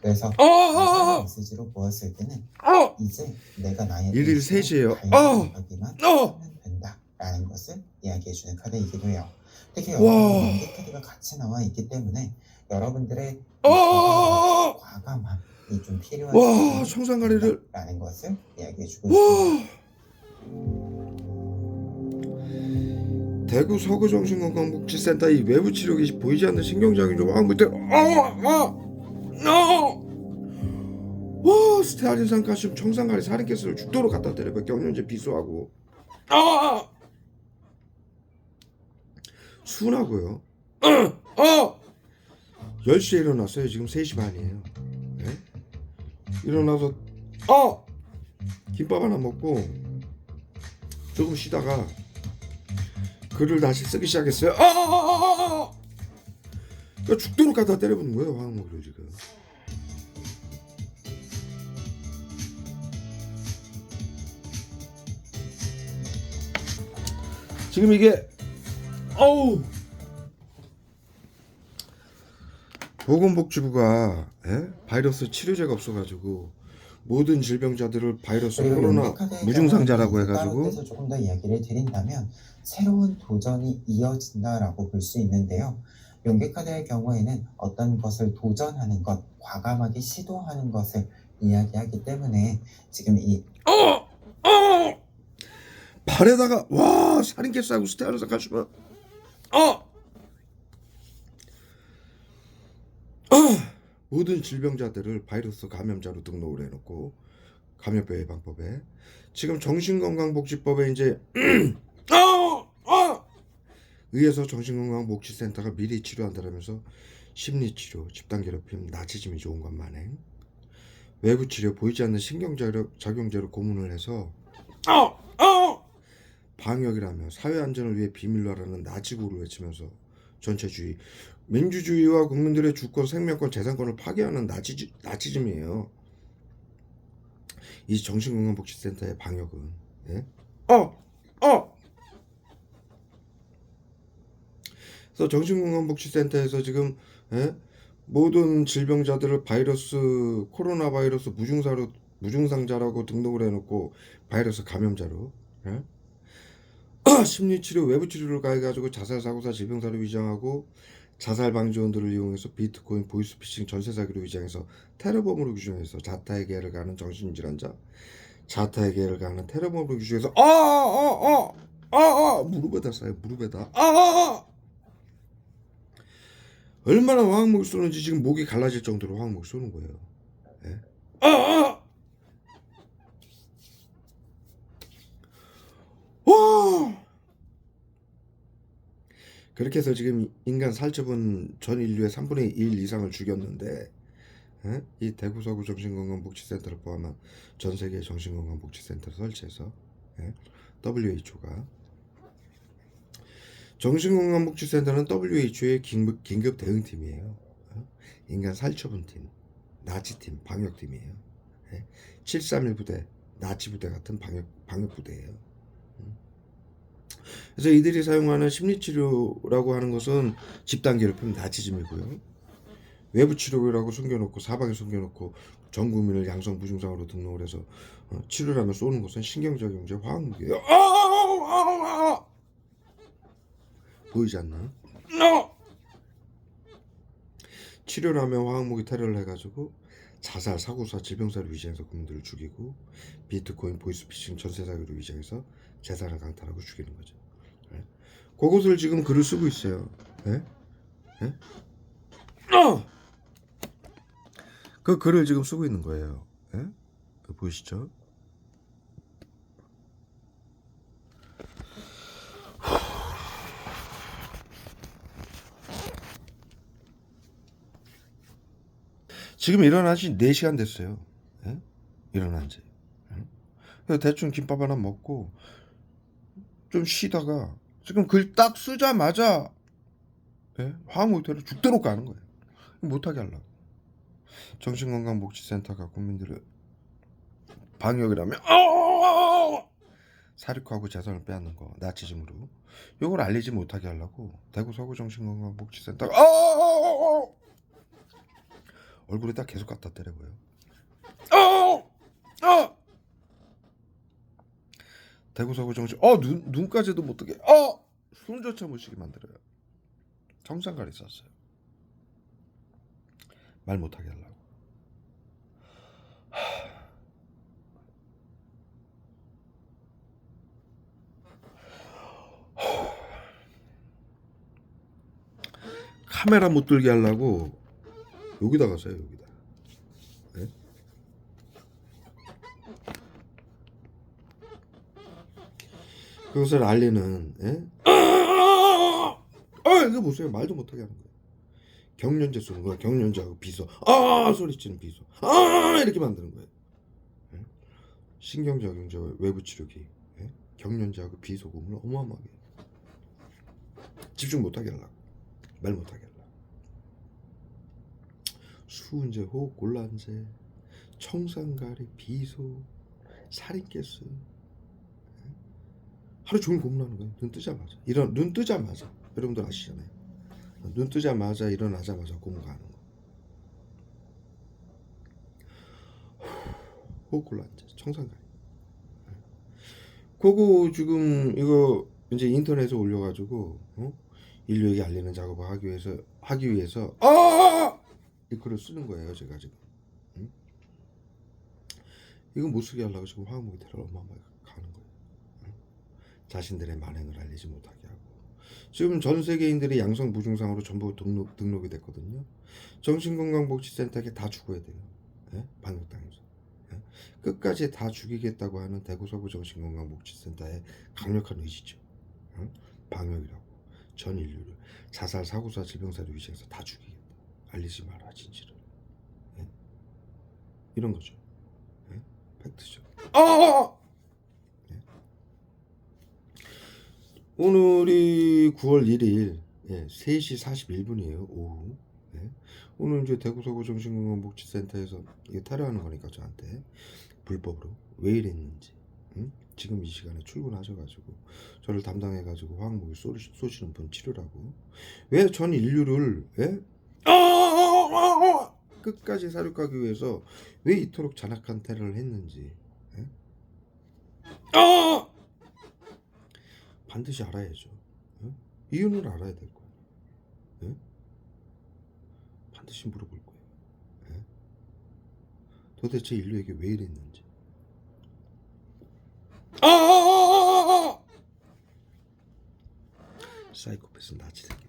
그래서 어, 어, 메시지로 보았을 때는 어, 이제 내가 나의 일일 셋이에요. 어. 하면 된다라는 것을 이야기해주는 카드이기도 해요. 특히 연계 카드가 같이 나와 있기 때문에 여러분들의 어, 어, 어. 과감함이 좀 필요한 와, 청산가리를 라는 것을 이야기해주고. 있습니다. 대구 서구 정신건강복지센터 이 외부 치료기 보이지 않는 신경작용 좀 하고 있대. 어어 어와 스테아린산 칼슘 청산가리 살인가스를 죽도록 갖다 때려 경련제 비수하고 어 순하고요. 어 10시에 일어났어요. 지금 3시 반이에요. 네? 일어나서 어 김밥 하나 먹고 조금 쉬다가 글을 다시 쓰기 시작했어요. 어, 어, 어, 어, 어. 그러니까 죽도록 갖다 때려부는 거예요 화학목을 지금. 지금 이게 어우 보건복지부가 예? 바이러스 치료제가 없어가지고 모든 질병자들을 바이러스 그리고 코로나 연계카드의 무증상자라고 경우는 해가지고 조금 더 이야기를 드린다면 새로운 도전이 이어진다라고 볼 수 있는데요. 연계카드의 경우에는 어떤 것을 도전하는 것, 과감하게 시도하는 것을 이야기하기 때문에 지금 이 어! 어! 발에다가 와 살인캐스하고 스테아로사 가시면 어! 어! 모든 질병자들을 바이러스 감염자로 등록을 해놓고 감염병 예방법에 지금 정신건강복지법에 이제! 의해서 정신건강복지센터가 미리 치료한다면서 심리치료, 집단괴롭힘, 나치즘이 좋은 것만행 외부 치료 보이지 않는 신경작용제로 고문을 해서 방역이라며 사회 안전을 위해 비밀로 하라는 나치구를 외치면서 전체주의 민주주의와 국민들의 주권, 생명권, 재산권을 파괴하는 나치, 나치즘이에요. 이 정신건강복지센터의 방역은 예? 어! 어! 그래서 정신건강복지센터에서 지금 예? 모든 질병자들을 바이러스 코로나 바이러스 무증사로 무증상자라고 등록을 해놓고 바이러스 감염자로 예? 심리치료 외부치료를 가해가지고 자살사고사 질병사를 위장하고 자살 방지원들을 이용해서 비트코인 보이스피싱 전세사기로 위장해서 테러범으로 규정해서 자타의 계를 가는 정신질환자 자타의 계를 가는 테러범으로 규정해서 어어어어어 무릎에다 쏴요 무릎에다 어어어 얼마나 화학목을 쏘는지 지금 목이 갈라질 정도로 화학목을 쏘는 거예요 예? 어어 와! 그렇게 해서 지금 인간 살처분 전 인류의 3분의 1 이상을 죽였는데 에? 이 대구 서구 정신건강복지센터를 포함한 전 세계 정신건강복지센터를 설치해서 에? WHO가 정신건강복지센터는 WHO의 긴급, 긴급 대응팀이에요. 어? 인간 살처분팀, 나치팀, 방역팀이에요. 에? 731 부대, 나치 부대 같은 방역 방역 부대예요. 그래서 이들이 사용하는 심리치료라고 하는 것은 집단 괴롭힘 나치즘이고요. 외부 치료라고 숨겨놓고 사방에 숨겨놓고 전 국민을 양성 무증상으로 등록을 해서 어, 하며 쏘는 것은 신경작용제 화학무기예요. 보이지 않나? 치료를 하며 화학무기 테러를 해가지고 자살, 사고사, 질병사를 위장해서 국민들을 죽이고 비트코인, 보이스피싱, 전세사기로 위장해서 재산을 강탈하고 죽이는 거죠. 예? 그것을 지금 글을 쓰고 있어요. 예? 예? 어! 그 글을 지금 쓰고 있는 거예요. 예? 그 보이시죠? 지금 일어난 지 4시간 됐어요. 예? 일어난 지. 예? 대충 김밥 하나 먹고 좀 쉬다가 지금 글 딱 쓰자마자 예? 화학모텔로 죽도록 가는 거예요. 못하게 하려고. 정신건강복지센터가 국민들을 방역이라면 어! 사륙하고 재산을 빼앗는 거 나치즘으로 이걸 알리지 못하게 하려고 대구 서구 정신건강복지센터가 어! 얼굴에다 계속 갖다 때려고요. 어! 어! 대구 서구 정신. 어, 눈 눈까지도 못 뜨게. 어! 숨조차 못 쉬게 만들어요. 정상가리 썼어요. 말 못하게 하려고. 카메라 못 들게 하려고 여기다가 써요 여기다. 네? 그것을 알리는 예? 아 이거 보세요 말도 못하게 하는 거예요. 경련제 쏘는 거야 경련제하고 비서 아 소리치는 비서 아 이렇게 만드는 거예요. 예? 신경작용제 외부 치료기 예? 경련제하고 비소금을 어마어마하게 집중 못하게 하려고 말 못하게 수은제 호흡 곤란제 청산가리 비소 살인가스 하루 종일 고민하는 거예요. 눈 뜨자마자. 이런 눈 뜨자마자. 여러분들 아시잖아요. 눈 뜨자마자 일어나자마자 고민하는 거. 호흡곤란제, 청산가리. 그거 지금 이거 이제 인터넷에 올려가지고 어? 인류에게 알리는 작업을 하기 위해서 하기 위해서 아! 이 글을 쓰는 거예요, 제가 지금. 응? 이거 못 쓰게 하려고 지금 화학무기 테러 어마어마하게 가는 거예요. 자신들의 만행을 알리지 못하게 하고 지금 전 세계인들이 양성 무증상으로 전부 등록, 등록이 됐거든요. 정신건강복지센터에 다 죽어야 돼요. 예? 방역당해서 예? 끝까지 다 죽이겠다고 하는 대구 서부 정신건강복지센터의 강력한 의지죠. 예? 방역이라고 전 인류를 자살 사고사 질병사를 위시해서 다 죽이겠다. 알리지 마라 진실을. 예? 이런 거죠. 예? 팩트죠. 아! 오늘이 9월 1일 예, 3시 41분이에요 오후 예. 오늘 이제 대구서구 정신건강복지센터에서 이게 타령하는 거니까 저한테 불법으로 왜 이랬는지 응? 지금 이 시간에 출근하셔가지고 저를 담당해가지고 화학무기 쏘시, 쏘시는 분 치료라고 왜 전 인류를 예? 끝까지 사륙하기 위해서 왜 이토록 잔악한 테러를 했는지 예? 아! 반드시 알아야죠. 어? 이유는 알아야 될 거예요. 예? 반드시 물어볼 거예요. 예? 도대체 인류에게 왜 이랬는지. 아! 사이코패스 나치 새끼.